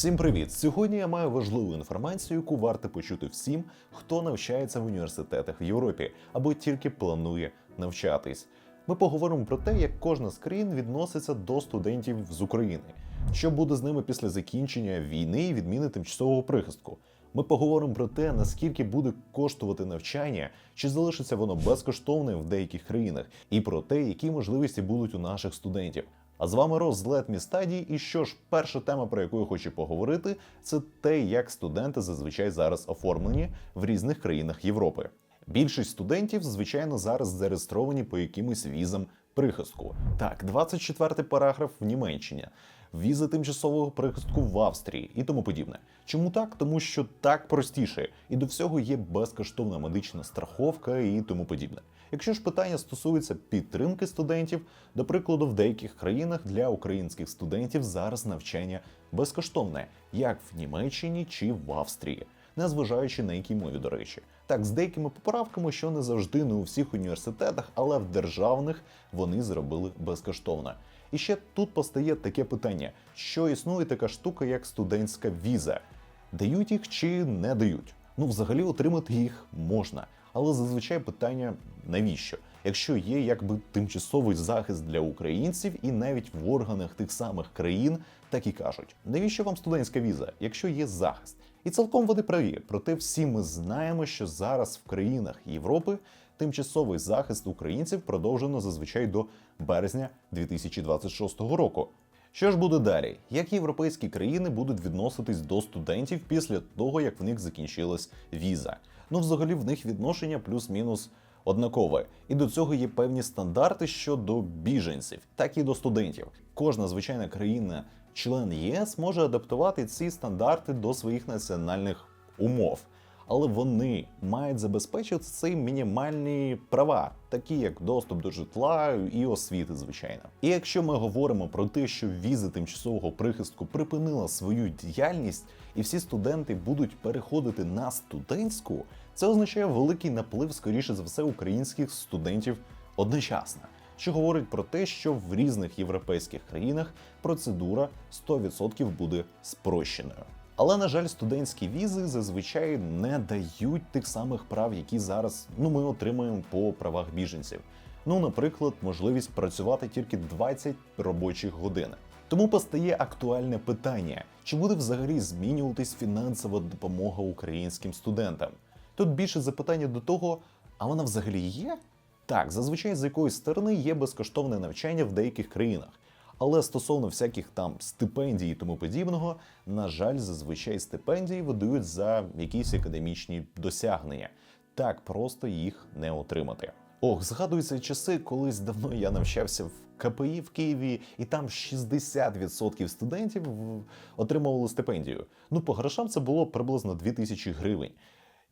Всім привіт! Сьогодні я маю важливу інформацію, яку варто почути всім, хто навчається в університетах в Європі або тільки планує навчатись. Ми поговоримо про те, як кожна з країн відноситься до студентів з України, що буде з ними після закінчення війни і відміни тимчасового прихистку. Ми поговоримо про те, наскільки буде коштувати навчання, чи залишиться воно безкоштовним в деяких країнах, і про те, які можливості будуть у наших студентів. А з вами Рос з Me Study. І що ж, перша тема, про яку я хочу поговорити, це те, як студенти зазвичай зараз оформлені в різних країнах Європи. Більшість студентів, звичайно, зараз зареєстровані по якимось візам прихистку. Так, 24 параграф в Німеччині, віза тимчасового прихистку в Австрії і тому подібне. Чому так? Тому що так простіше, і до всього є безкоштовна медична страховка і тому подібне. Якщо ж питання стосується підтримки студентів, до прикладу, в деяких країнах для українських студентів зараз навчання безкоштовне, як в Німеччині чи в Австрії, незважаючи на якій мові, до речі. Так, з деякими поправками, що не завжди не у всіх університетах, але в державних вони зробили безкоштовно. І ще тут постає таке питання: що існує така штука, як студентська віза, дають їх чи не дають? Ну, взагалі, отримати їх можна. Але зазвичай питання навіщо? Якщо є якби тимчасовий захист для українців, і навіть в органах тих самих країн так і кажуть, навіщо вам студентська віза, якщо є захист? І цілком вони праві. Проте всі ми знаємо, що зараз в країнах Європи тимчасовий захист українців продовжено зазвичай до березня 2026 року. Що ж буде далі? Як європейські країни будуть відноситись до студентів після того, як в них закінчилась віза? Ну, взагалі, в них відношення плюс-мінус однакове. І до цього є певні стандарти щодо біженців, так і до студентів. Кожна звичайна країна, член ЄС, може адаптувати ці стандарти до своїх національних умов. Але вони мають забезпечити ці мінімальні права, такі як доступ до житла і освіти, звичайно. І якщо ми говоримо про те, що візи тимчасового прихистку припинила свою діяльність, і всі студенти будуть переходити на студентську, це означає великий наплив, скоріше за все, українських студентів одночасно. Що говорить про те, що в різних європейських країнах процедура 100% буде спрощеною. Але на жаль, студентські візи зазвичай не дають тих самих прав, які зараз ну ми отримуємо по правах біженців. Ну, наприклад, можливість працювати тільки 20 робочих годин. Тому постає актуальне питання: чи буде взагалі змінюватись фінансова допомога українським студентам? Тут більше запитання до того, а вона взагалі є? Так, зазвичай з якоїсь сторони є безкоштовне навчання в деяких країнах. Але стосовно всяких там стипендій і тому подібного, на жаль, зазвичай стипендії видають за якісь академічні досягнення. Так просто їх не отримати. Ох, згадуються часи, колись давно я навчався в КПІ в Києві, і там 60% студентів отримували стипендію. Ну, по грошам це було приблизно 2000 гривень.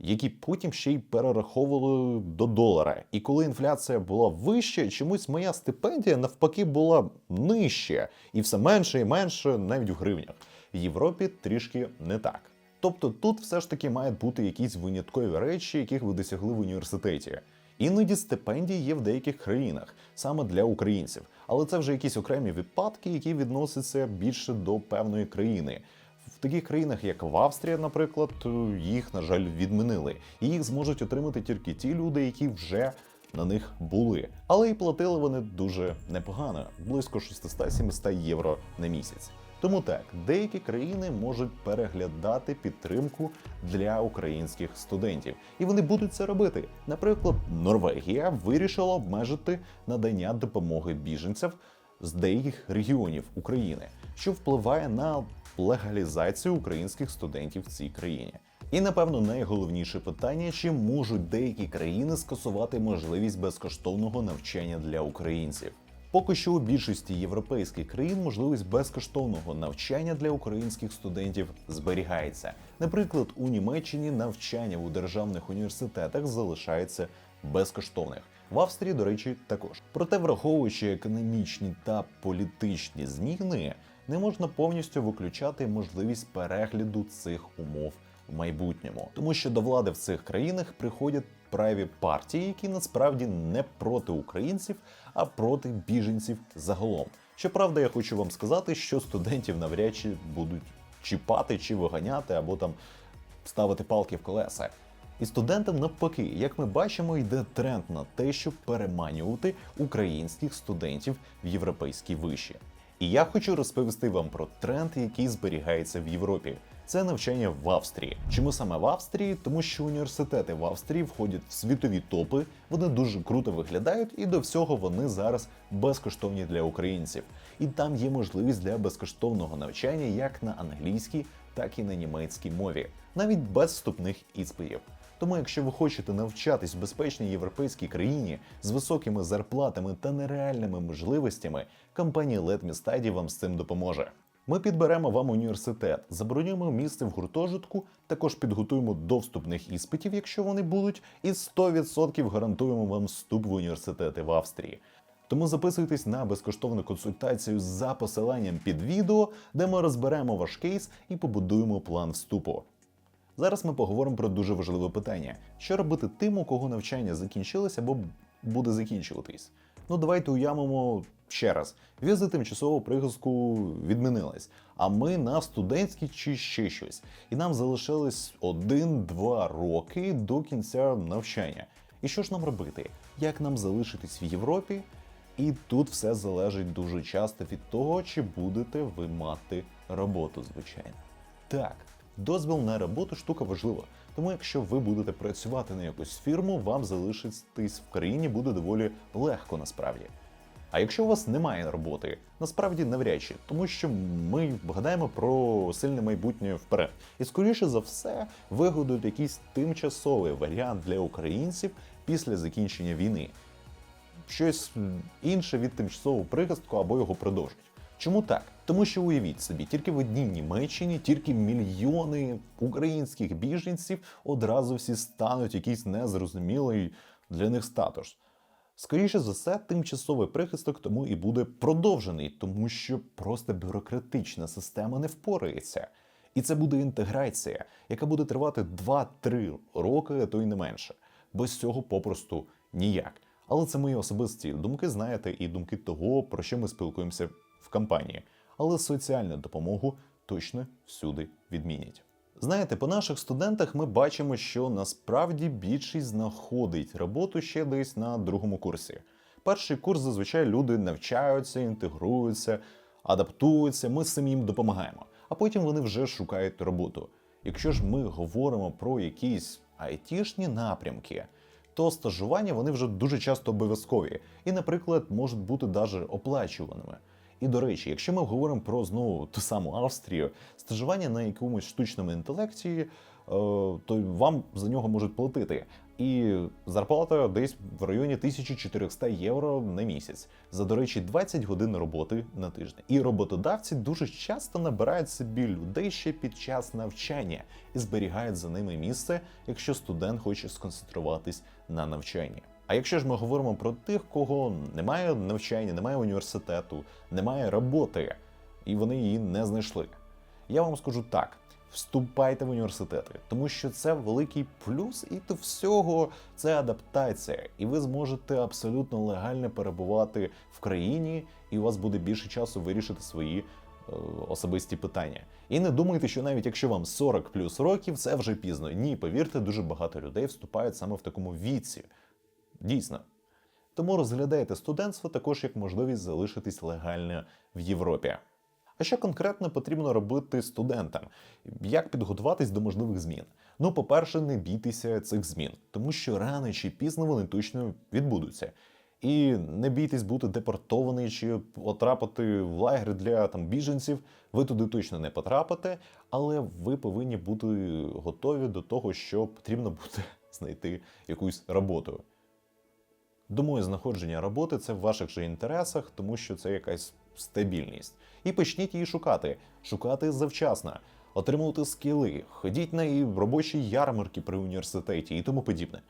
Які потім ще й перераховували до долара. І коли інфляція була вища, чомусь моя стипендія навпаки була нижча, і все менше і менше навіть в гривнях. В Європі трішки не так. Тобто тут все ж таки мають бути якісь виняткові речі, яких ви досягли в університеті. Іноді стипендії є в деяких країнах саме для українців, але це вже якісь окремі випадки, які відносяться більше до певної країни. В таких країнах, як в Австрії, наприклад, їх, на жаль, відмінили, і їх зможуть отримати тільки ті люди, які вже на них були. Але і платили вони дуже непогано близько 600-700 євро на місяць. Тому так, деякі країни можуть переглядати підтримку для українських студентів, і вони будуть це робити. Наприклад, Норвегія вирішила обмежити надання допомоги біженців з деяких регіонів України, що впливає на легалізацію українських студентів в цій країні. І напевно найголовніше питання: чи можуть деякі країни скасувати можливість безкоштовного навчання для українців? Поки що у більшості європейських країн можливість безкоштовного навчання для українських студентів зберігається. Наприклад, у Німеччині навчання у державних університетах залишається безкоштовних. В Австрії, до речі, також. Проте, враховуючи економічні та політичні зміни, не можна повністю виключати можливість перегляду цих умов в майбутньому, тому що до влади в цих країнах приходять праві партії, які насправді не проти українців, а проти біженців загалом. Щоправда, я хочу вам сказати, що студентів навряд чи будуть чіпати чи виганяти, або там ставити палки в колеса. І студентам навпаки, як ми бачимо, йде тренд на те, щоб переманювати українських студентів в європейські виші. І я хочу розповісти вам про тренд, який зберігається в Європі. Це навчання в Австрії. Чому саме в Австрії? Тому що університети в Австрії входять в світові топи, вони дуже круто виглядають, і до всього вони зараз безкоштовні для українців. І там є можливість для безкоштовного навчання як на англійській, так і на німецькій мові, навіть без вступних іспитів. Тому, якщо ви хочете навчатись в безпечній європейській країні з високими зарплатами та нереальними можливостями, компанія Let Me Study вам з цим допоможе. Ми підберемо вам університет, забронюємо місце в гуртожитку, також підготуємо до вступних іспитів, якщо вони будуть, і 100% гарантуємо вам вступ в університети в Австрії. Тому записуйтесь на безкоштовну консультацію за посиланням під відео, де ми розберемо ваш кейс і побудуємо план вступу. Зараз ми поговоримо про дуже важливе питання: що робити тим, у кого навчання закінчилось або буде закінчуватись. Ну давайте уявимо ще раз: віза тимчасового пригаску відмінилась, а ми на студентській чи ще щось. І нам залишилось один-два роки до кінця навчання. І що ж нам робити? Як нам залишитись в Європі? І тут все залежить дуже часто від того, чи будете ви мати роботу, звичайно. Так, дозвіл на роботу штука важлива. Тому якщо ви будете працювати на якусь фірму, вам залишитись в країні буде доволі легко насправді. А якщо у вас немає роботи, насправді навряд чи, тому що ми гадаємо про сильне майбутнє вперед. І скоріше за все вигадують якийсь тимчасовий варіант для українців після закінчення війни. Щось інше від тимчасового прихистку або його продовжать. Чому так? Тому що уявіть собі, тільки в одній Німеччині, тільки мільйони українських біженців одразу всі стануть якийсь незрозумілий для них статус. Скоріше за все, тимчасовий прихисток тому і буде продовжений, тому що просто бюрократична система не впорається. І це буде інтеграція, яка буде тривати 2-3 роки, а то й не менше. Без цього попросту ніяк. Але це мої особисті думки, знаєте, і думки того, про що ми спілкуємося в компанії. Але соціальну допомогу точно всюди відмінять. Знаєте, по наших студентах ми бачимо, що насправді більшість знаходить роботу ще десь на другому курсі. Перший курс зазвичай люди навчаються, інтегруються, адаптуються, ми з їм допомагаємо, а потім вони вже шукають роботу. Якщо ж ми говоримо про якісь айтішні напрямки, то стажування вони вже дуже часто обов'язкові і, наприклад, можуть бути навіть оплачуваними. І до речі, якщо ми говоримо про знову ту саму Австрію, стажування на якомусь штучному інтелекті, е, то вам за нього можуть платити. І зарплата десь в районі 1400 євро на місяць. За до речі, 20 годин роботи на тиждень. І роботодавці дуже часто набирають собі людей ще під час навчання і зберігають за ними місце, якщо студент хоче сконцентруватись на навчанні. А якщо ж ми говоримо про тих, кого немає навчання, немає університету, немає роботи, і вони її не знайшли, я вам скажу так. Вступайте в університети, тому що це великий плюс, і до всього це адаптація, і ви зможете абсолютно легально перебувати в країні, і у вас буде більше часу вирішити свої е, особисті питання. І не думайте, що навіть якщо вам 40 плюс років, це вже пізно. Ні, повірте, дуже багато людей вступають саме в такому віці. Дійсно. Тому розглядайте студентство також як можливість залишитись легально в Європі. А що конкретно потрібно робити студентам? Як підготуватись до можливих змін? Ну, по-перше, не бійтеся цих змін, тому що рано чи пізно вони точно відбудуться. І не бійтесь бути депортований чи потрапити в лагер для там біженців. Ви туди точно не потрапите, але ви повинні бути готові до того, що потрібно буде знайти якусь роботу. Думаю, знаходження роботи це в ваших же інтересах, тому що це якась стабільність. І почніть її шукати, шукати завчасно, отримувати скіли, ходіть на і робочі ярмарки при університеті і тому подібне.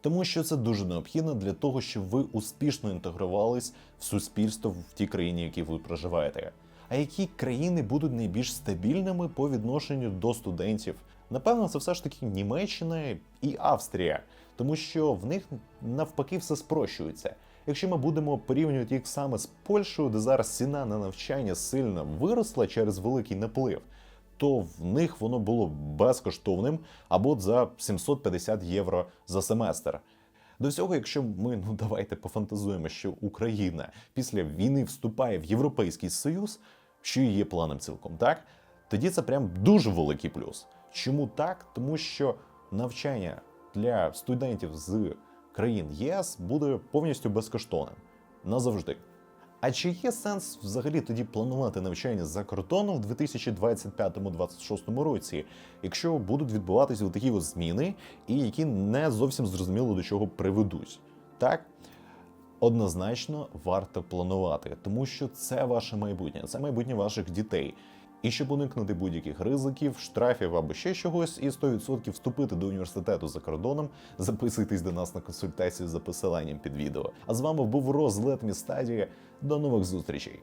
Тому що це дуже необхідно для того, щоб ви успішно інтегрувались в суспільство в тій країні, в якій ви проживаєте. А які країни будуть найбільш стабільними по відношенню до студентів? Напевно, це все ж таки Німеччина і Австрія, тому що в них навпаки все спрощується. Якщо ми будемо порівнювати їх саме з Польщею, де зараз ціна на навчання сильно виросла через великий наплив, то в них воно було безкоштовним або за 750 євро за семестр. До всього, якщо ми ну давайте пофантазуємо, що Україна після війни вступає в Європейський Союз, що і є планом цілком, так тоді це прям дуже великий плюс. Чому так? Тому що навчання для студентів з країн єС буде повністю безкоштовним назавжди. А чи є сенс взагалі тоді планувати навчання за кордоном в 2025-2026 році, якщо будуть відбуватися такі от зміни, і які не зовсім зрозуміло до чого приведуть? Так? Однозначно варто планувати, тому що це ваше майбутнє, це майбутнє ваших дітей. І щоб уникнути будь-яких ризиків, штрафів або ще чогось, і 100% вступити до університету за кордоном, записуйтесь до нас на консультацію за посиланням під відео. А з вами був Розлет Містадія. До нових зустрічей!